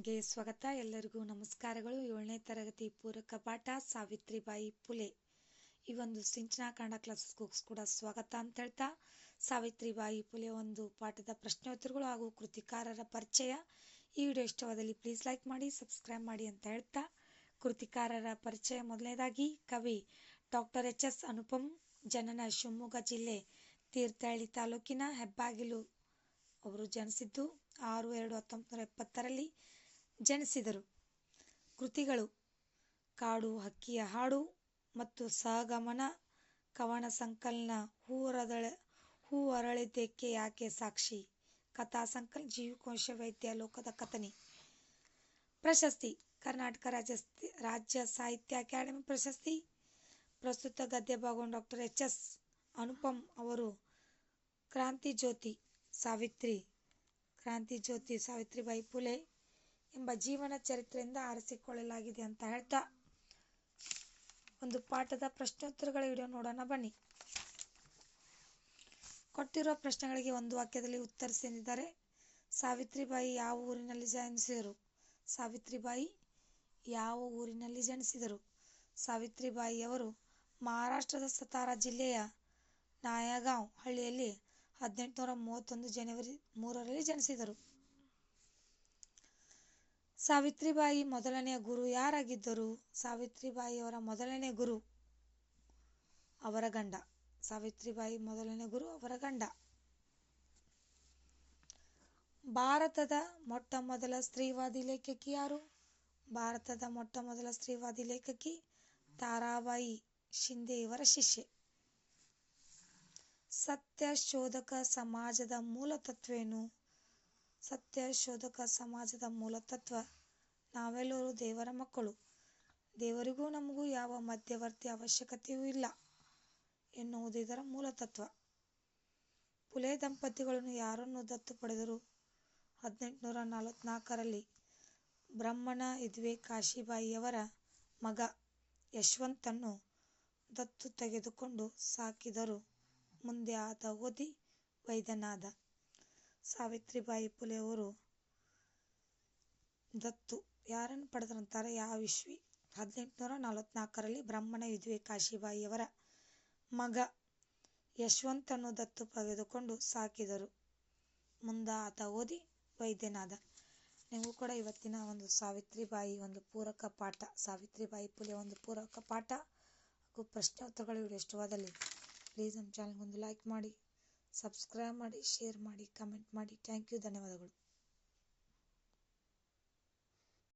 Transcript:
ಚಾನಲ್ಗೆ ಸ್ವಾಗತ. ಎಲ್ಲರಿಗೂ ನಮಸ್ಕಾರಗಳು. ಏಳನೇ ತರಗತಿ ಪೂರಕ ಪಾಠ ಸಾವಿತ್ರಿಬಾಯಿ ಪುಲೆ. ಈ ಒಂದು ಸಿಂಚನ ಕನ್ನಡ ಕ್ಲಾಸಸ್ಗೂ ಕೂಡ ಸ್ವಾಗತ ಅಂತ ಹೇಳ್ತಾ, ಸಾವಿತ್ರಿಬಾಯಿ ಪುಲೆ ಒಂದು ಪಾಠದ ಪ್ರಶ್ನೋತ್ತರಗಳು ಹಾಗೂ ಕೃತಿಕಾರರ ಪರಿಚಯ. ಈ ವಿಡಿಯೋ ಇಷ್ಟವಾದಲ್ಲಿ ಪ್ಲೀಸ್ ಲೈಕ್ ಮಾಡಿ ಸಬ್ಸ್ಕ್ರೈಬ್ ಮಾಡಿ ಅಂತ ಹೇಳ್ತಾ, ಕೃತಿಕಾರರ ಪರಿಚಯ ಮೊದಲನೇದಾಗಿ ಕವಿ ಡಾಕ್ಟರ್ ಎಚ್ ಎಸ್ ಅನುಪಮ್, ಜನನ ಶಿವಮೊಗ್ಗ ಜಿಲ್ಲೆ ತೀರ್ಥಹಳ್ಳಿ ತಾಲೂಕಿನ ಹೆಬ್ಬಾಗಿಲು ಅವರು ಜನಿಸಿದ್ದು ಆರು ಎರಡು ಹತ್ತೊಂಬತ್ತು ನೂರ ಎಪ್ಪತ್ತರಲ್ಲಿ. ಜನಿಸಿದರು. ಕೃತಿಗಳು ಕಾಡು, ಹಕ್ಕಿಯ ಹಾಡು ಮತ್ತು ಸಹಗಮನ ಕವನ ಸಂಕಲನ ಹೂ ಅರಳಿದ್ದಕ್ಕೆ ಯಾಕೆ ಸಾಕ್ಷಿ? ಕಥಾ ಸಂಕಲನ, ಜೀವಕೋಶ ವೈದ್ಯ, ಲೋಕದ ಕಥನಿ. ಪ್ರಶಸ್ತಿ, ಕರ್ನಾಟಕ ರಾಜ್ಯ ರಾಜ್ಯ ಸಾಹಿತ್ಯ ಅಕಾಡೆಮಿ ಪ್ರಶಸ್ತಿ. ಪ್ರಸ್ತುತ ಗದ್ಯ ಭಾಗವನ್ ಡಾಕ್ಟರ್ ಎಚ್ ಎಸ್ ಅನುಪಮ್ ಅವರು ಕ್ರಾಂತಿ ಜ್ಯೋತಿ ಸಾವಿತ್ರಿ, ಕ್ರಾಂತಿ ಜ್ಯೋತಿ ಸಾವಿತ್ರಿಬಾಯಿ ಪುಲೆ ಎಂಬ ಜೀವನ ಚರಿತ್ರೆಯಿಂದ ಆರಿಸಿಕೊಳ್ಳಲಾಗಿದೆ ಅಂತ ಹೇಳ್ತಾ ಒಂದು ಪಾಠದ ಪ್ರಶ್ನೋತ್ತರಗಳ ವಿಡಿಯೋ ನೋಡೋಣ ಬನ್ನಿ. ಕೊಟ್ಟಿರುವ ಪ್ರಶ್ನೆಗಳಿಗೆ ಒಂದು ವಾಕ್ಯದಲ್ಲಿ ಉತ್ತರಿಸಿದ್ದಾರೆ ಸಾವಿತ್ರಿಬಾಯಿ ಯಾವ ಊರಿನಲ್ಲಿ ಜನಿಸಿದರು? ಸಾವಿತ್ರಿಬಾಯಿ ಯಾವ ಊರಿನಲ್ಲಿ ಜನಿಸಿದರು? ಸಾವಿತ್ರಿಬಾಯಿಯವರು ಮಹಾರಾಷ್ಟ್ರದ ಸತಾರಾ ಜಿಲ್ಲೆಯ ನಾಯಗಾಂವ್ ಹಳ್ಳಿಯಲ್ಲಿ ಹದಿನೆಂಟುನೂರ ಮೂವತ್ತೊಂದು ಜನವರಿ ಮೂರರಲ್ಲಿ ಜನಿಸಿದರು. ಸಾವಿತ್ರಿಬಾಯಿ ಮೊದಲನೆಯ ಗುರು ಯಾರಾಗಿದ್ದರು? ಸಾವಿತ್ರಿಬಾಯಿಯವರ ಮೊದಲನೇ ಗುರು ಅವರ ಗಂಡ. ಸಾವಿತ್ರಿಬಾಯಿ ಮೊದಲನೇ ಗುರು ಅವರ ಗಂಡ. ಭಾರತದ ಮೊಟ್ಟ ಮೊದಲ ಸ್ತ್ರೀವಾದಿ ಲೇಖಕಿ ಯಾರು? ಭಾರತದ ಮೊಟ್ಟ ಮೊದಲ ಸ್ತ್ರೀವಾದಿ ಲೇಖಕಿ ತಾರಾಬಾಯಿ ಶಿಂದೆ ಇವರ ಶಿಷ್ಯೆ. ಸತ್ಯ ಶೋಧಕ ಸಮಾಜದ ಮೂಲ ತತ್ವೇನು ಸತ್ಯ ಶೋಧಕ ಸಮಾಜದ ಮೂಲ ತತ್ವ ನಾವೆಲ್ಲರೂ ದೇವರ ಮಕ್ಕಳು. ದೇವರಿಗೂ ನಮಗೂ ಯಾವ ಮಧ್ಯವರ್ತಿ ಅವಶ್ಯಕತೆಯೂ ಇಲ್ಲ ಎನ್ನುವುದು ಇದರ ಮೂಲ ತತ್ವ. ಪುಲೆ ದಂಪತಿಗಳನ್ನು ಯಾರನ್ನು ದತ್ತು ಪಡೆದರು? ಹದಿನೆಂಟುನೂರ ನಲವತ್ನಾಲ್ಕರಲ್ಲಿ ಬ್ರಹ್ಮಣ ಇದ್ವೆ ಕಾಶಿಬಾಯಿಯವರ ಮಗ ಯಶವಂತನ್ನು ದತ್ತು ತೆಗೆದುಕೊಂಡು ಸಾಕಿದರು. ಮುಂದೆ ಆತ ಓದಿ ವೈದ್ಯನಾದ. ಸಾವಿತ್ರಿಬಾಯಿ ಪುಲೆಯವರು ದತ್ತು ಯಾರನ್ನು ಪಡೆದರಂತಾರೆ ಯಾವ ವಿಶ್ವಿ. ಹದಿನೆಂಟುನೂರ ನಲವತ್ನಾಲ್ಕರಲ್ಲಿ ಬ್ರಾಹ್ಮಣ ವಿದ್ವೆ ಕಾಶಿಬಾಯಿಯವರ ಮಗ ಯಶವಂತನ್ನು ದತ್ತು ಪಡೆದುಕೊಂಡು ಸಾಕಿದರು. ಮುಂದೆ ಆತ ಓದಿ ವೈದ್ಯನಾದ. ನೀವು ಕೂಡ ಇವತ್ತಿನ ಒಂದು ಸಾವಿತ್ರಿಬಾಯಿ ಒಂದು ಪೂರಕ ಪಾಠ, ಸಾವಿತ್ರಿಬಾಯಿ ಪುಲೆ ಒಂದು ಪೂರಕ ಪಾಠ. ಹಾಗೂ ಪ್ರಶ್ನೋತ್ತರಗಳು ವಿಡಿಯೋ ಇಷ್ಟವಾದಲ್ಲಿ ಪ್ಲೀಸ್ ನಮ್ಮ ಒಂದು ಲೈಕ್ ಮಾಡಿ ಸಬ್ಸ್ಕ್ರೈಬ್ ಮಾಡಿ ಶೇರ್ ಮಾಡಿ ಕಮೆಂಟ್ ಮಾಡಿ. ಥ್ಯಾಂಕ್ ಯು ಧನ್ಯವಾದಗಳು.